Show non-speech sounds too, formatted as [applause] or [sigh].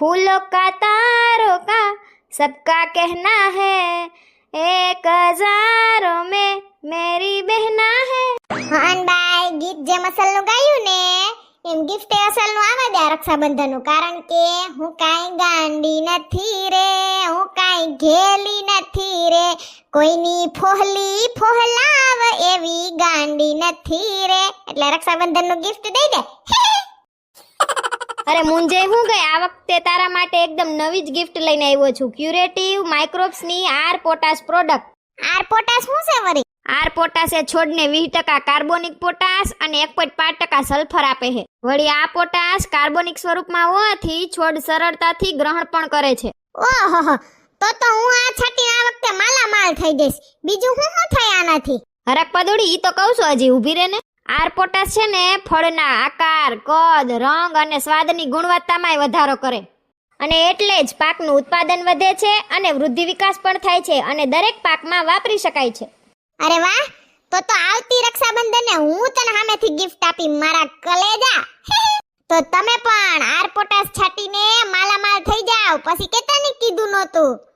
फूलों का तारों का सबका कहना है एक हजारों में मेरी बहना है હનબાઈ ગીત જે મસલનું ગાયું ને એમ ગિફ્ટ અસલનું આવા દે આ રક્ષાબંધનનું કારણ કે હું કાંઈ ગાંડી નથી રે હું કાંઈ ઘેલી નથી રે કોઈની ફોહલી ફોહલાવ એવી ગાંડી નથી રે એટલે રક્ષાબંધનનું ગિફ્ટ દઈ દે અરે મુંજે હું ગઈ આ વખતે તારા માટે એકદમ નવી જ ગિફ્ટ લઈને આવ્યો છું. Curative માઇક્રોબ્સની R potash product R potash શું છે વરી? આર પોટાશ એ છોડને વીસ ટકા કાર્બોનિક પોટાશ અને એક પોઈન્ટ પાંચ ટકા સલ્ફર આપે છે. વળી આ પોટાશ કાર્બોનિક સ્વરૂપમાં હોવાથી છોડ સરળતાથી ગ્રહણ પણ કરે છે. ઓહો તો તો હું આ છાટી આ વખતે માલામાલ થઈ જઈશ. બીજું હું શું થાય આનાથી? હરક પદુડી ઈ તો કહું છું હજી ઊભી રહે ને આર પોટાશ છે ને ફળના આકાર, કદ, રંગ અને સ્વાદની ગુણવત્તામાંય વધારો કરે. અને એટલે જ પાકનું ઉત્પાદન વધે છે અને વૃદ્ધિ વિકાસ પણ થાય છે અને દરેક પાકમાં વાપરી શકાય છે. અરે વાહ! તો તો આવતી રક્ષાબંધને હું તને સામેથી ગિફ્ટ આપી મારા કલેજા. [laughs] તો તમે પણ આર પોટાશ છાટીને માલામાલ થઈ જાવ પછી કેતા ને કીધું નહોતું.